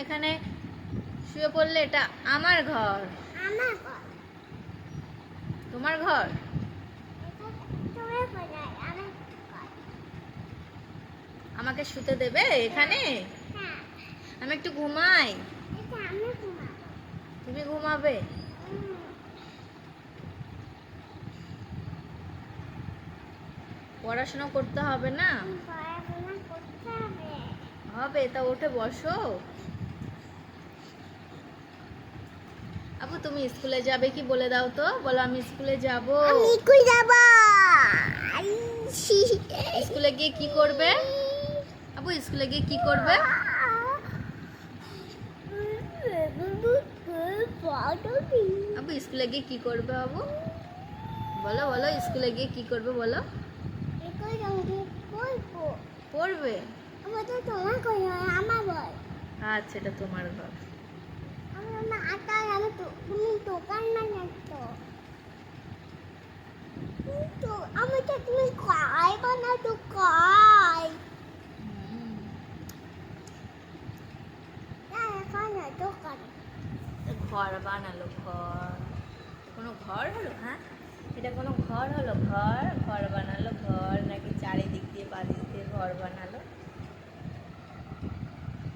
এখানে শুয়ে পড়লে এটা আমার ঘর। আমার ঘর। তোমার ঘর। আমাকে শুতে দেবে এখানে? হ্যাঁ, আমি একটু ঘুমাই। তুমি ঘুমাবে? পড়াশোনা করতে হবে না। হবে। তা ওঠে বসো। আপু তুমি স্কুলে যাবে কি বলে দাও তো? বলো আমি স্কুলে যাব। আমি স্কুল যাব। স্কুলে গিয়ে কি করবে? আপু স্কুলে গিয়ে কি করবে? আপু স্কুলে গিয়ে কি করবে আপু? বলো বলো স্কুলে গিয়ে কি করবে বলো? পড়ব। আচ্ছা এটা তোমার ঘর আমার মা আটা আমি তো তুমি দোকান মানে তো ঘর বানালো, ঘর। কোনো ঘর হলো হ্যাঁ? এটা কোনো ঘর হলো, ঘর? ঘর বানালো, ঘর। নাকি চারিদিক দিয়ে, বাদিক দিয়ে ঘর বানালো?